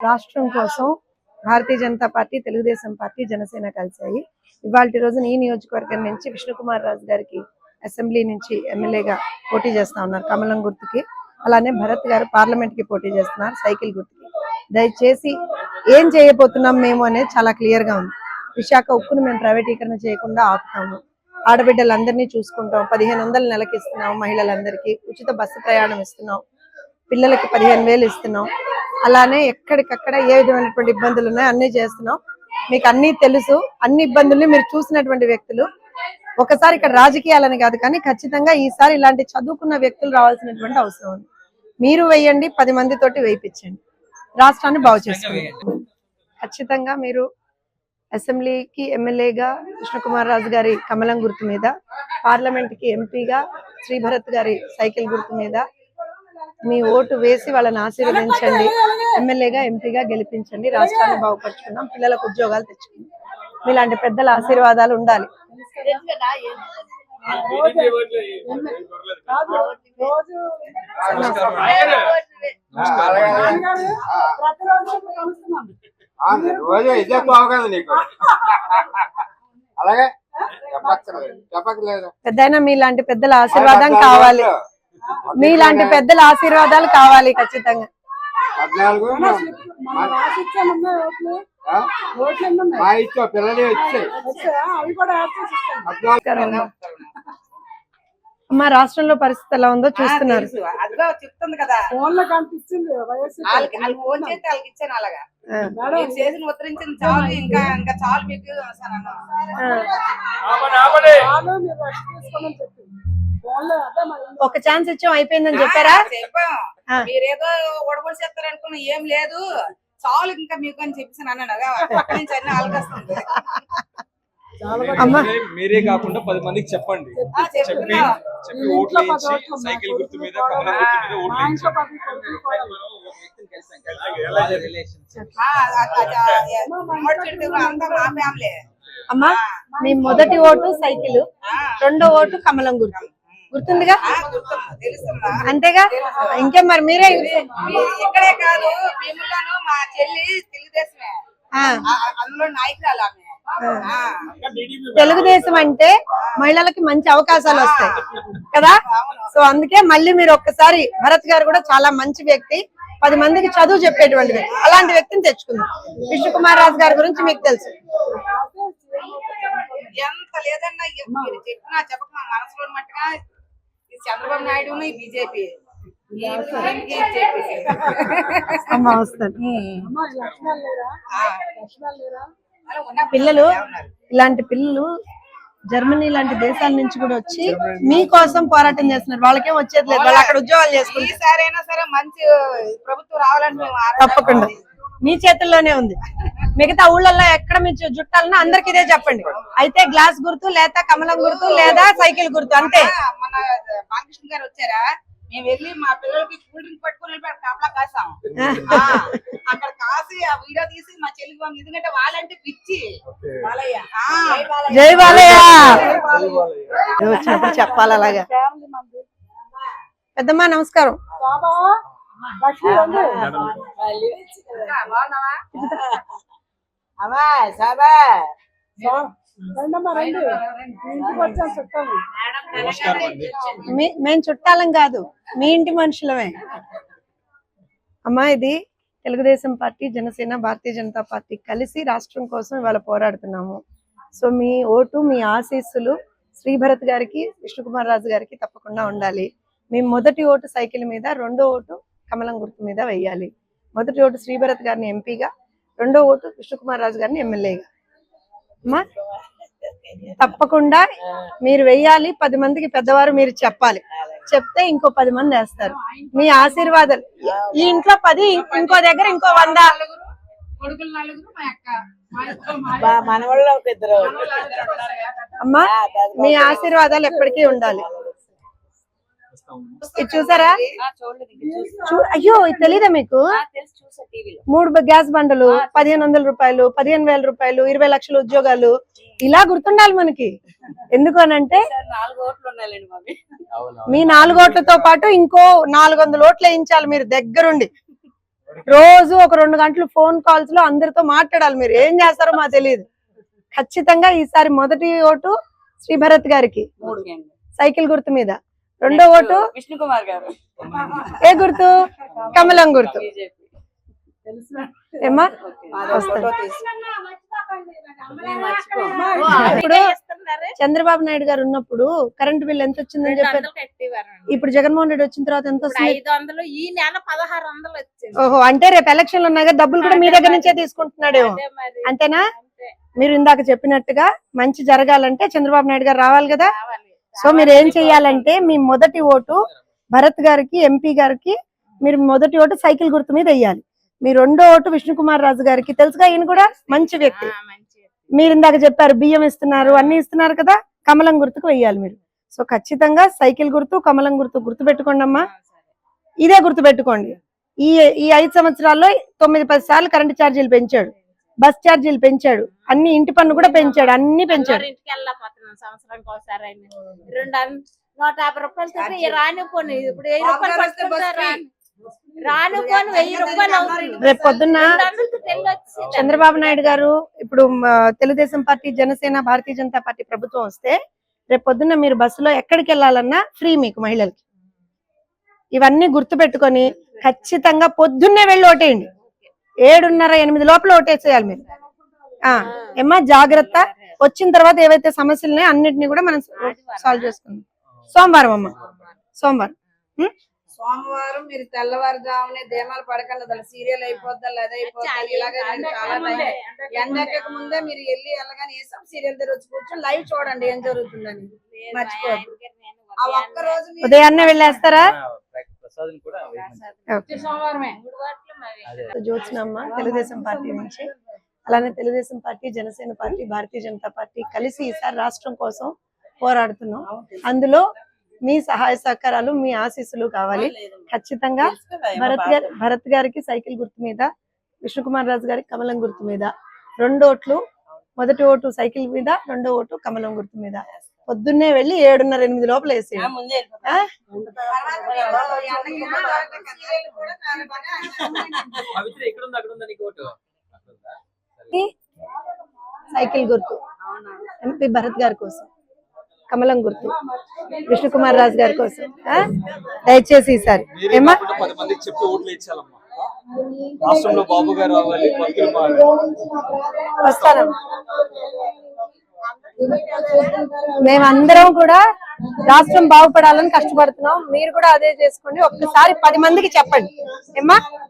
రాష్ట్రం కోసం Bharatiya Janata party Telugu Desam party Janasena కలిశాయి. ఇవాళ రోజున ఈ నియోజకవర్గం నుంచి విష్ణుకుమార్ రాజు గారికి అసెంబ్లీ నుంచి ఎమ్మెల్యేగా పోటీ చేస్తా ఉన్నారు కమలం గుర్తుకి. అలానే భరత్ గారు పార్లమెంట్కి పోటీ చేస్తున్నారు సైకిల్ గుర్తుకి. దయచేసి ఏం చేయబోతున్నాం మేము అనేది చాలా క్లియర్గా ఉంది. విశాఖ ఉక్కును మేము ప్రైవేటీకరణ చేయకుండా ఆపుతాము. ఆడబిడ్డలందరినీ చూసుకుంటాం. పదిహేను వందలు నెలకి ఇస్తున్నాం మహిళలందరికీ. ఉచిత బస్సు ప్రయాణం ఇస్తున్నాం. పిల్లలకి పదిహేను వేలు ఇస్తున్నాం. అలానే ఎక్కడికక్కడ ఏ విధమైనటువంటి ఇబ్బందులు ఉన్నాయో అన్ని చేస్తున్నాం. మీకు అన్ని తెలుసు. అన్ని ఇబ్బందుల్ని మీరు చూసినటువంటి వ్యక్తులు. ఒకసారి ఇక్కడ రాజకీయాలని కాదు కానీ ఖచ్చితంగా ఈసారి ఇలాంటి చదువుకున్న వ్యక్తులు రావాల్సినటువంటి అవసరం ఉంది. మీరు వేయండి పది మందితోటి వేయించండి రాష్ట్రాన్ని బాగు చేసుకోండి. ఖచ్చితంగా మీరు అసెంబ్లీకి ఎమ్మెల్యేగా కృష్ణకుమార్ రాజు గారి కమలం గుర్తు మీద పార్లమెంట్కి ఎంపీగా శ్రీభరత్ గారి సైకిల్ గుర్తు మీద మీ ఓటు వేసి వాళ్ళని ఆశీర్వదించండి. ఎమ్మెల్యేగా ఎంపీగా గెలిపించండి. రాష్ట్రాన్ని బాగుపరుచుకుందాం. పిల్లలకు ఉద్యోగాలు తెచ్చుకుందాం. మీలాంటి పెద్దల ఆశీర్వాదాలు ఉండాలి. ఆ, రోజు ఇదే బాగుంది నీకు అలాగే చెప్పక్కర్లేదు. చెప్పక్కర్లేదు. పెద్దయినా మీలాంటి పెద్దల ఆశీర్వాదం కావాలి. మీలాంటి పెద్దల ఆశీర్వాదాలు కావాలి ఖచ్చితంగా. మా రాష్ట్రంలో పరిస్థితి ఎలా ఉందో చూస్తున్నారు. చెప్తుంది కదా. ఫోన్ కనిపించింది చేస్తే వాళ్ళకి ఇచ్చాను అలాగా. చేసిన ఉత్తరించింది చాలు ఇంకా ఇంకా చాలు మీకు ఒక ఛాన్స్ ఇచ్చాం అయిపోయిందని చెప్పారా. మీరేదో ఒడబడి చేస్తారు అనుకున్నా ఏం లేదు. చాలు ఇంకా మీకు అని చెప్పేసి అన్నాను పక్క నుంచి అన్ని ఆలకస్తుంది. అమ్మా మీరే- కాకుండా పది మందికి చెప్పండి. చెప్పి చెప్పి ఓట్లు సైకిల్ గుర్తు మీద కమలం గుర్తు ఓట్లు అమ్మా మీ మొదటి ఓటు సైకిల్ రెండో ఓటు కమలం గుర్తు. గుర్తుందిగా? అంతేగా? ఇంకే మరి మీరే ఇక్కడే కాదు భీములను మా చెల్లి తెలుగుదేశమే. అందులో నాయకురాలు ఆమె. తెలుగుదేశం అంటే మహిళలకి మంచి అవకాశాలు వస్తాయి. కదా? సో అందుకే మళ్ళీ మీరు ఒక్కసారి భరత్ గారు కూడా చాలా మంచి వ్యక్తి. పది మందికి చదువు చెప్పేటువంటి వ్యక్తి. అలాంటి వ్యక్తిని తెచ్చుకుందాం. విష్ణుకుమార్ రాజు గారి గురించి మీకు తెలుసు. ఎంత లేదన్నా చెప్పినా చెప్పక మా మనసులో మట్టుగా చంద్రబాబు నాయుడు బీజేపీ. అమ్మ వస్తాను పిల్లలు ఇలాంటి పిల్లలు జర్మనీ లాంటి దేశాల నుంచి కూడా వచ్చి మీకోసం పోరాటం చేస్తున్నారు. వాళ్ళకేం వచ్చేది లేదు. వాళ్ళు అక్కడ ఉద్యోగాలు చేసుకుంటారు. ఈసారి అయినా సరే మంచి ప్రభుత్వం రావాలని మేము ఆరాటం తప్పకుండా. మీ చేతుల్లోనే ఉంది. మిగతా ఊళ్ళల్లో ఎక్కడ మీ జు- జుట్టాలన్నా అందరికి ఇదే చెప్పండి. అయితే గ్లాస్ గుర్తు లేదా కమలం గుర్తు లేదా సైకిల్ గుర్తు అంతే. మన బాలకృష్ణ గారు వచ్చారా? మేము వెళ్ళి మా పిల్లలకి కూల్ డ్రింక్ పట్టుకుని వెళ్ళి అక్కడ కాపలా కాసాం. ఆ, అక్కడ కాసి ఆ వీడియో తీసి మా చెల్లికి పంపి ఎందుకంటే వాళ్ళంటే పిచ్చి. జై బాలయ్య. చెప్పాలి అలాగా. పెద్దమ్మా నమస్కారం. బాబా బాగున్నావా? బా- రండమ్మా రండి. మీ ఇంటికి వచ్చాను చుట్టాలు కాదు మీ ఇంటి మనుషులమే. అమ్మా ఇది తెలుగుదేశం పార్టీ జనసేన భారతీయ జనతా పార్టీ కలిసి రాష్ట్రం కోసం ఇవాళ పోరాడుతున్నాము. సో మీ ఓటు మీ ఆశీస్సులు శ్రీభరత్ గారికి విష్ణుకుమార్ రాజు గారికి తప్పకుండా ఉండాలి. మీ మొదటి ఓటు సైకిల్ మీద రెండో ఓటు కమలం గుర్తు మీద వెయ్యాలి మొదటి ఓటు శ్రీభరత్ గారిని ఎంపీగా రెండో ఓటు విష్ణుకుమార్ రాజు గారిని ఎమ్మెల్యేగా. అమ్మా తప్పకుండా మీరు వెయ్యాలి పది మందికి పెద్దవారు మీరు చెప్పాలి. చెప్తే ఇంకో పది మంది వేస్తారు. మీ ఆశీర్వాదాలు. ఈ ఇంట్లో పది ఇంకో దగ్గర ఇంకో వంద. అమ్మా మీ ఆశీర్వాదాలు ఎప్పటికీ ఉండాలి. ఇది చూసారా? చూ- అయ్యో ఇది తెలీదా మీకు? తెలుసు చూసా టీవీలో. మూడు గ్యాస్ బండలు పదిహేను వందల రూపాయలు పదిహేను వేల రూపాయలు ఇరవై లక్షల ఉద్యోగాలు. ఇలా గుర్తుండాలి మనకి. ఎందుకు అనంటే నాలుగు ఓట్లు ఉన్నాయండి మమ్మీ మీ నాలుగు ఓట్లతో పాటు ఇంకో నాలుగు వందల ఓట్లు వేయించాలి మీరు దగ్గరుండి. రోజు ఒక రెండు గంటలు ఫోన్ కాల్స్లో అందరితో మాట్లాడాలి మీరు. ఏం చేస్తారో మాకు తెలియదు. ఖచ్చితంగా ఈసారి మొదటి ఓటు శ్రీ భరత్ గారికి. మూడు సైకిల్ గుర్తు మీద. రెండో ఓటు? విష్ణు కుమార్ గారు. ఏ గుర్తు? కమలం గుర్తు. ఇప్పుడు చంద్రబాబు నాయుడు గారు ఉన్నప్పుడు కరెంట్ బిల్ ఎంత వచ్చిందని చెప్పారు? ఇప్పుడు జగన్మోహన్ రెడ్డి వచ్చిన తర్వాత ఎంత వస్తుంది? ఐదు వందలు ఈ నెల పదహారు వందలు వచ్చింది. ఓహో అంటే రేపు ఎలక్షన్లు ఉన్నాయి కదా డబ్బులు కూడా మీ దగ్గర నుంచే మరి. అంతేనా? అంతే. మీరు ఇందాక చెప్పినట్టుగా మంచి జరగాలంటే చంద్రబాబు నాయుడు గారు రావాలి కదా. సో మీరు ఏం చెయ్యాలంటే మీ మొదటి ఓటు భరత్ గారికి ఎంపీ గారికి మీరు మొదటి ఓటు సైకిల్ గుర్తు మీద వేయాలి. మీ రెండో ఓటు విష్ణుకుమార్ రాజు గారికి. తెలుసుగా ఈయన కూడా మంచి వ్యక్తి. మీరు ఇందాక చెప్పారు బియ్యం ఇస్తున్నారు అన్ని ఇస్తున్నారు కదా కమలం గుర్తుకు వెయ్యాలి మీరు. సో ఖచ్చితంగా సైకిల్ గుర్తు కమలం గుర్తు గుర్తు పెట్టుకోండి అమ్మా ఇదే గుర్తు పెట్టుకోండి ఈ ఈ ఐదు సంవత్సరాల్లో తొమ్మిది పది సార్లు కరెంటు ఛార్జీలు పెంచాడు. బస్ ఛార్జీలు పెంచాడు. అన్ని ఇంటి పన్ను కూడా పెంచాడు. అన్ని పెంచాడు. ఇంటికి వెళ్ళకపోతున్నాం సంవత్సరానికి ఒకసారి. రెండు నూట యాభై రూపాయలు ఇప్పుడు వెయ్యి రూపాయలు వెయ్యి రూపాయలు రేపు పొద్దున్న చంద్రబాబు నాయుడు గారు ఇప్పుడు తెలుగుదేశం పార్టీ జనసేన భారతీయ జనతా పార్టీ ప్రభుత్వం వస్తే రేపు పొద్దున్న మీరు బస్సులో ఎక్కడికి వెళ్ళాలన్నా ఫ్రీ మీకు మహిళలకి. ఇవన్నీ గుర్తు పెట్టుకొని ఖచ్చితంగా పొద్దున్నే వెళ్ళి ఓటేయండి. ఏడున్నర ఎనిమిది లోపల ఓటేసేయాలి మీరు. ఆ ఏమ్మా జాగ్రత్త. వచ్చిన తర్వాత ఏవైతే సమస్యలు ఉన్నాయో అన్నిటిని కూడా మనం సాల్వ్ చేసుకుందాం. సోమవారం అమ్మ. సోమవారం? సోమవారం మీరు తెల్లవారుజామునే ధీమాలు పడకండి సీరియల్ అయిపోద్దా లేదా అయిపోద్దా ఇలాగే మీరు చాలా టైం ఎండక ముందే మీరు వెళ్ళి వెళ్ళగానే ఏ సబ్ సీరియల్ దగ్గర వచ్చి కూర్చొని లైవ్ చూడండి ఏం జరుగుతుందని. మర్చిపోద్దు ఆ ఒక్క రోజు మీరు ఉదయాన్నే వెళ్ళేస్తారా. సోమవారమే. జ్యోత్స్నమ్మ తెలుగుదేశం పార్టీ నుంచి. అలానే Telugu Desam party Janasena party Bharatiya Janata party కలిసి ఈసారి రాష్ట్రం కోసం పోరాడుతున్నాం. అందులో మీ సహాయ సహకారాలు మీ ఆశీస్సులు కావాలి. ఖచ్చితంగా భరత్ గారి భరత్ గారికి సైకిల్ గుర్తు మీద విష్ణుకుమార్ రాజు గారికి కమలం గుర్తు మీద రెండు ఓట్లు మొదటి ఓటు సైకిల్ మీద రెండో ఓటు కమలం గుర్తు మీద. పొద్దున్నే వెళ్ళి ఏడున్నర ఎనిమిది లోపల ఉందా? సైకిల్ గుర్తు. ఎంపీ భరత్ గారి కోసం. కమలం గుర్తు. విష్ణుకుమార్ రాజు గారి కోసం. ఆ? దయచేసి ఈసారి. మీరే ఏమ్మా? కాకుండా పది మందికి చెప్పి ఓట్లు ఇచ్చాలమ్మా. రాష్ట్రంలో బాబు గారు రావాలి మంత్రులు మారాలి. వస్తాను మేమందరం కూడా రాష్ట్రం బాగుపడాలని కష్టపడుతున్నాం. మీరు కూడా అదే చేసుకోండి. ఒక్కసారి పది మందికి చెప్పండి. ఏమ్మా?